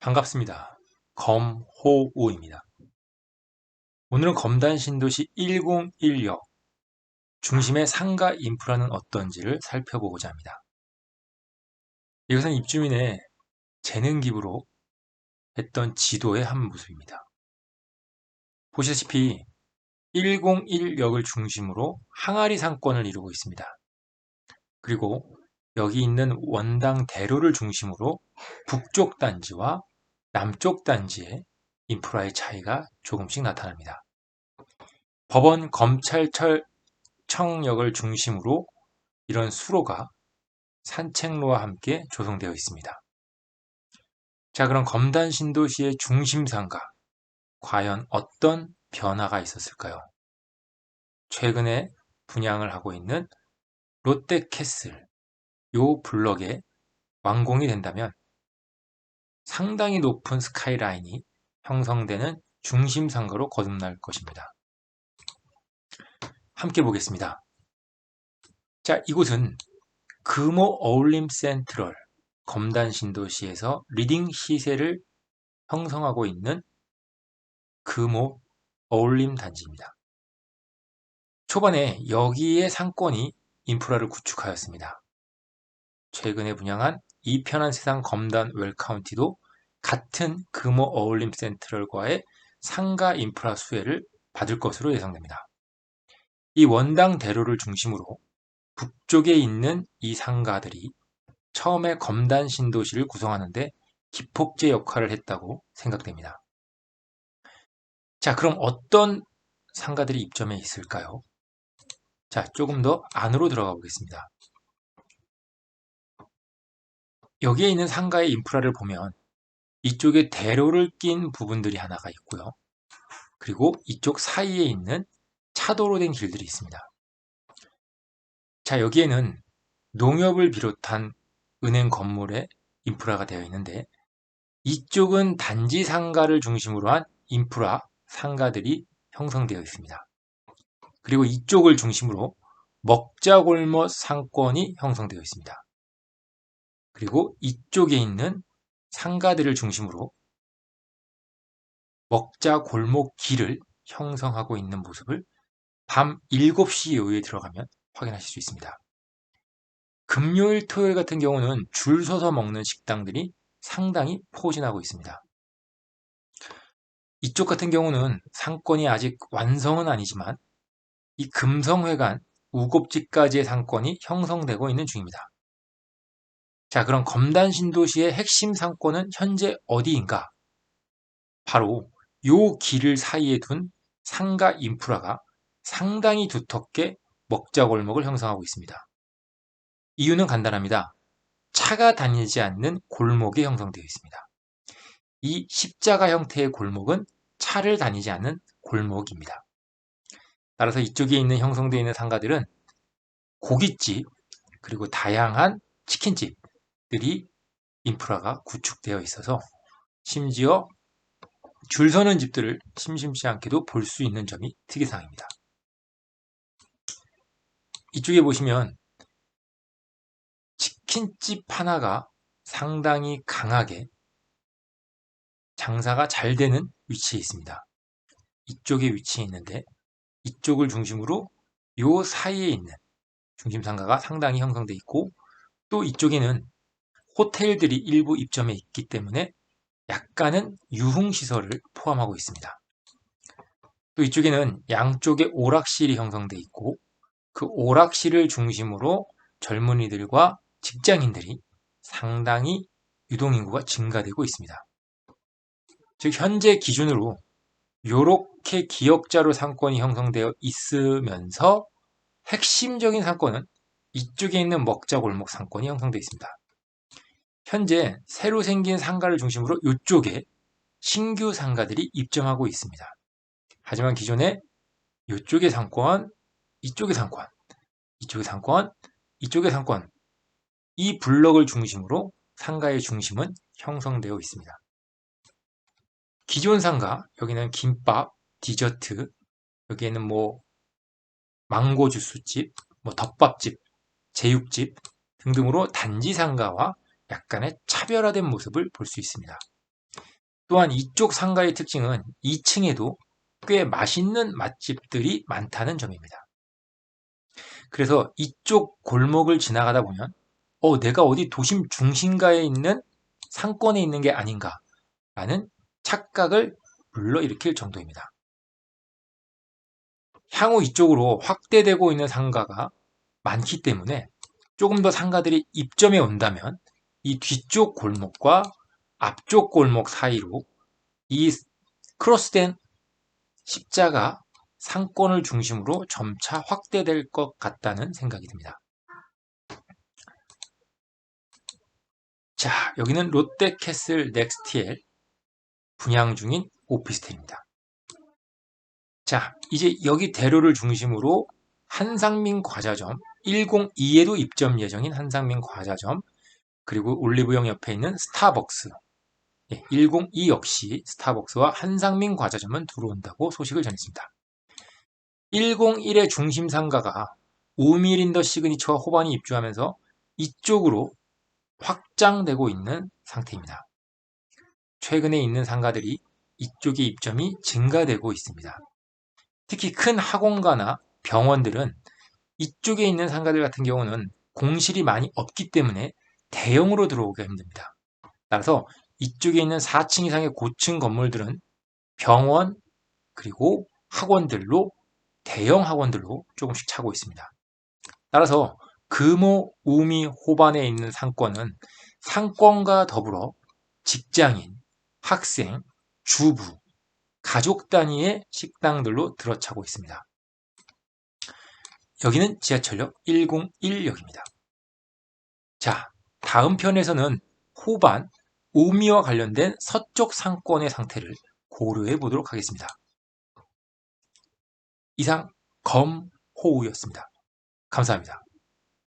반갑습니다. 검호우입니다. 오늘은 검단 신도시 101역 중심의 상가 인프라는 어떤지를 살펴보고자 합니다. 이것은 입주민의 재능 기부로 했던 지도의 한 모습입니다. 보시다시피 101역을 중심으로 항아리 상권을 이루고 있습니다. 그리고 여기 있는 원당 대로를 중심으로 북쪽 단지와 남쪽 단지의 인프라의 차이가 조금씩 나타납니다. 법원, 검찰청 역을 중심으로 이런 수로가 산책로와 함께 조성되어 있습니다. 자, 그럼 검단 신도시의 중심상가 과연 어떤 변화가 있었을까요? 최근에 분양을 하고 있는 롯데캐슬 요 블럭에 완공이 된다면 상당히 높은 스카이라인이 형성되는 중심 상가로 거듭날 것입니다. 함께 보겠습니다. 자, 이곳은 금호 어울림 센트럴 검단 신도시에서 리딩 시세를 형성하고 있는 금호 어울림 단지입니다. 초반에 여기에 상권이 인프라를 구축하였습니다. 최근에 분양한 이 편한 세상 검단 웰카운티도 같은 금호 어울림 센트럴과의 상가 인프라 수혜를 받을 것으로 예상됩니다. 이 원당 대로를 중심으로 북쪽에 있는 이 상가들이 처음에 검단 신도시를 구성하는데 기폭제 역할을 했다고 생각됩니다. 자, 그럼 어떤 상가들이 입점해 있을까요? 자, 조금 더 안으로 들어가 보겠습니다. 여기에 있는 상가의 인프라를 보면 이쪽에 대로를 낀 부분들이 하나가 있고요. 그리고 이쪽 사이에 있는 차도로 된 길들이 있습니다. 자, 여기에는 농협을 비롯한 은행 건물의 인프라가 되어 있는데 이쪽은 단지 상가를 중심으로 한 인프라 상가들이 형성되어 있습니다. 그리고 이쪽을 중심으로 먹자골목 상권이 형성되어 있습니다. 그리고 이쪽에 있는 상가들을 중심으로 먹자 골목 길을 형성하고 있는 모습을 밤 7시 이후에 들어가면 확인하실 수 있습니다. 금요일, 토요일 같은 경우는 줄 서서 먹는 식당들이 상당히 포진하고 있습니다. 이쪽 같은 경우는 상권이 아직 완성은 아니지만 이 금성회관, 우곱지까지의 상권이 형성되고 있는 중입니다. 자, 그럼 검단 신도시의 핵심 상권은 현재 어디인가? 바로 요 길을 사이에 둔 상가 인프라가 상당히 두텁게 먹자골목을 형성하고 있습니다. 이유는 간단합니다. 차가 다니지 않는 골목이 형성되어 있습니다. 이 십자가 형태의 골목은 차를 다니지 않는 골목입니다. 따라서 이쪽에 있는 형성되어 있는 상가들은 고깃집, 그리고 다양한 치킨집, 들이 인프라가 구축되어 있어서 심지어 줄 서는 집들을 심심치 않게도 볼 수 있는 점이 특이사항입니다. 이쪽에 보시면 치킨집 하나가 상당히 강하게 장사가 잘 되는 위치에 있습니다. 이쪽에 위치해 있는데 이쪽을 중심으로 요 사이에 있는 중심상가가 상당히 형성되어 있고 또 이쪽에는 호텔들이 일부 입점해 있기 때문에 약간은 유흥시설을 포함하고 있습니다. 또 이쪽에는 양쪽에 오락실이 형성되어 있고 그 오락실을 중심으로 젊은이들과 직장인들이 상당히 유동인구가 증가되고 있습니다. 즉 현재 기준으로 이렇게 기역자로 상권이 형성되어 있으면서 핵심적인 상권은 이쪽에 있는 먹자골목 상권이 형성되어 있습니다. 현재 새로 생긴 상가를 중심으로 이쪽에 신규 상가들이 입점하고 있습니다. 하지만 기존에 이쪽의 상권, 이쪽의 상권, 이쪽의 상권, 이쪽의 상권 이 블럭을 중심으로 상가의 중심은 형성되어 있습니다. 기존 상가, 여기는 김밥, 디저트, 여기에는 뭐 망고 주스집, 뭐 덮밥집, 제육집 등등으로 단지 상가와 약간의 차별화된 모습을 볼 수 있습니다. 또한 이쪽 상가의 특징은 2층에도 꽤 맛있는 맛집들이 많다는 점입니다. 그래서 이쪽 골목을 지나가다 보면 어, 내가 어디 도심 중심가에 있는 상권에 있는 게 아닌가 라는 착각을 불러일으킬 정도입니다. 향후 이쪽으로 확대되고 있는 상가가 많기 때문에 조금 더 상가들이 입점해 온다면 이 뒤쪽 골목과 앞쪽 골목 사이로 이 크로스된 십자가 상권을 중심으로 점차 확대될 것 같다는 생각이 듭니다. 자, 여기는 롯데캐슬 넥스티엘 분양 중인 오피스텔입니다. 자, 이제 여기 대로를 중심으로 한상민 과자점 102에도 입점 예정인 한상민 과자점 그리고 올리브영 옆에 있는 스타벅스 102 예, 역시 스타벅스와 한상민 과자점은 들어온다고 소식을 전했습니다. 101의 중심 상가가 오미린더 시그니처와 호반이 입주하면서 이쪽으로 확장되고 있는 상태입니다. 최근에 있는 상가들이 이쪽의 입점이 증가되고 있습니다. 특히 큰 학원가나 병원들은 이쪽에 있는 상가들 같은 경우는 공실이 많이 없기 때문에 대형으로 들어오기가 힘듭니다. 따라서 이쪽에 있는 4층 이상의 고층 건물들은 병원 그리고 학원들로 대형 학원들로 조금씩 차고 있습니다. 따라서 금호, 우미, 호반에 있는 상권은 상권과 더불어 직장인, 학생, 주부, 가족 단위의 식당들로 들어차고 있습니다. 여기는 지하철역 101역입니다. 자, 다음 편에서는 호반, 우미와 관련된 서쪽 상권의 상태를 고려해 보도록 하겠습니다. 이상 검호우였습니다. 감사합니다.